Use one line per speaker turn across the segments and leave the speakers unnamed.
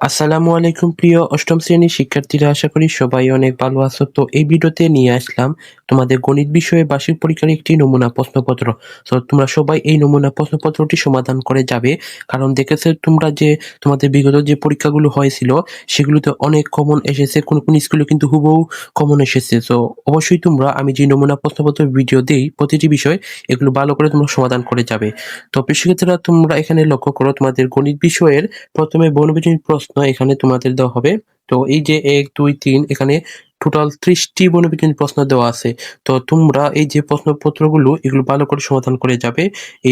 আসসালামু আলাইকুম প্রিয় অষ্টম শ্রেণির শিক্ষার্থীরা, আশা করি সবাই অনেক ভালো আছো। তো এই ভিডিওতে নিয়ে আসলাম তোমাদের গণিত বিষয়ে বার্ষিক পরীক্ষার একটি নমুনা প্রশ্নপত্র। তো তোমরা সবাই এই নমুনা প্রশ্নপত্রটি সমাধান করে যাবে। কারণ দেখেছ তোমরা যে তোমাদের বিগত যে পরীক্ষাগুলো হয়েছিল, সেগুলোতে অনেক কমন এসেছে, কোন কোন স্কুলে কিন্তু হুবহু কমন এসেছে। তো অবশ্যই তোমরা, আমি যে নমুনা প্রশ্নপত্র ভিডিও দেই, প্রতিটি বিষয় এগুলো ভালো করে তোমরা সমাধান করে যাবে। তো শিক্ষার্থীরা, তোমরা এখানে লক্ষ্য করো তোমাদের গণিত বিষয়ের প্রথমে বর্ণবিজনী প্রশ্ন এখানে তোমাদের দেওয়া হবে। তো এই যে এক, দুই, তিন, এখানে টোটাল ত্রিশটি বর্ণবিজ্ঞানী প্রশ্ন দেওয়া আছে। তো তোমরা এই যে প্রশ্নপত্রগুলো, এগুলো ভালো করে সমাধান করে যাবে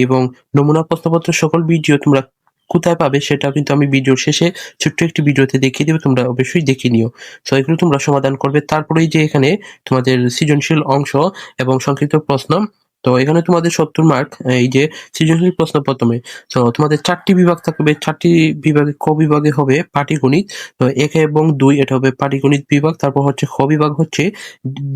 এবং নমুনা প্রশ্নপত্র সকল ভিডিও তোমরা কোথায় পাবে সেটা কিন্তু আমি ভিডিওর শেষে ছোট্ট একটি ভিডিওতে দেখিয়ে দেবো, তোমরা অবশ্যই দেখে নিও। তো এগুলো তোমরা সমাধান করবে। তারপরেই যে এখানে তোমাদের সৃজনশীল অংশ এবং সংক্ষিপ্ত প্রশ্ন তো এখানে তোমাদের সত্তর মার্ক এই যে সৃজনশীল প্রশ্ন প্রথমে। তো তোমাদের চারটি বিভাগ থাকবে, চারটি বিভাগে ক বিভাগে হবে পাটিগণিত। তো এক এবং দুই, এটা হবে পাটিগণিত বিভাগ, তারপর হচ্ছে খ বিভাগ হচ্ছে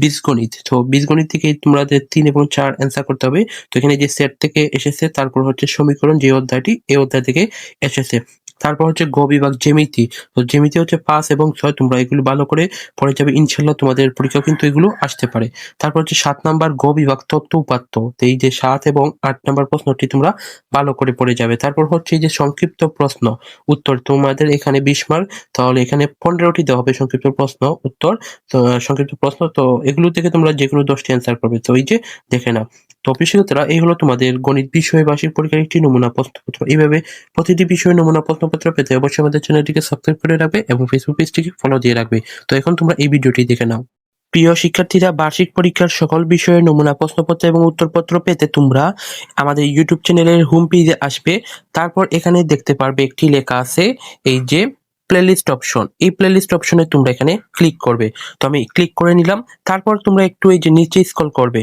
বীজগণিত। তো বীজগণিত থেকে তোমাদের তিন এবং চার অ্যান্সার করতে হবে। তো এখানে যে সেট থেকে এসেছে, তারপর হচ্ছে সমীকরণ যে অধ্যায়টি, এই অধ্যায় থেকে এসেছে। তারপর হচ্ছে গ বিভাগ জ্যামিতি। তো জ্যামিতি হচ্ছে পাঁচ এবং ছয়, তোমরা এগুলো ভালো করে পড়ে যাবে। ইনশাল্লাহ তোমাদের পরীক্ষা কিন্তু এগুলো আসতে পারে। তারপর হচ্ছে সাত নাম্বার গ বিভাগ তত্ত্ব উপাত্ত। তো এই যে সাত এবং আট নাম্বার প্রশ্নটি তোমরা ভালো করে পড়ে যাবে। তারপর হচ্ছে এই যে সংক্ষিপ্ত প্রশ্ন, উত্তর তোমাদের এখানে বিশ মার্ক তাহলে এখানে পনেরোটি দেওয়া হবে সংক্ষিপ্ত প্রশ্ন, উত্তর, তো, সংক্ষিপ্ত প্রশ্ন। তো এগুলো থেকে তোমরা যে কোনো দশটি অ্যান্সার করবে। তো এই যে দেখে নাও। তো প্রিয় এই হলো তোমাদের গণিত বিষয়, বার্ষিক পরীক্ষার একটি নমুনা প্রশ্নপত্র। এইভাবে প্রতিটি বিষয়ে নমুনা প্রশ্নপত্র পেতে অবশ্যই আমাদের চ্যানেলটিকে সাবস্ক্রাইব করে রাখবে এবং ফেসবুক পেজটিকে ফলো দিয়ে রাখবে। তো এখন তোমরা এই ভিডিওটি দেখে নাও। প্রিয় শিক্ষার্থীরা, বার্ষিক পরীক্ষার সকল বিষয়ে নমুনা প্রশ্নপত্র এবং উত্তরপত্র পেতে তোমরা আমাদের ইউটিউব চ্যানেলের হোম পেজে আসবে। তারপর এখানে দেখতে পারবে একটি লেখা আছে, এই যে প্লেলিস্ট অপশন এই প্লেলিস্ট অপশনে তোমরা এখানে ক্লিক করবে। তো আমি ক্লিক করে নিলাম। তারপর তোমরা একটু এই যে নিচে স্ক্রল করবে।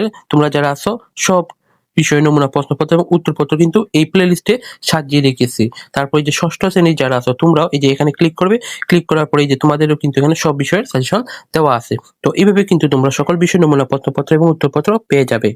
তোমরা যারা আছো, সব বিষয় নমুনা প্রশ্নপত্র এবং উত্তরপত্র কিন্তু এই প্লে লিস্টে সাজিয়ে রেখেছি। তারপরে যে ষষ্ঠ শ্রেণির যারা আছো, তোমরাও এই যে এখানে ক্লিক করবে। ক্লিক করার পরে যে তোমাদেরও কিন্তু এখানে সব বিষয়ের সাজেশন দেওয়া আছে। তো এইভাবে কিন্তু তোমরা সকল বিষয় নমুনা প্রশ্নপত্র এবং উত্তরপত্র পেয়ে যাবে।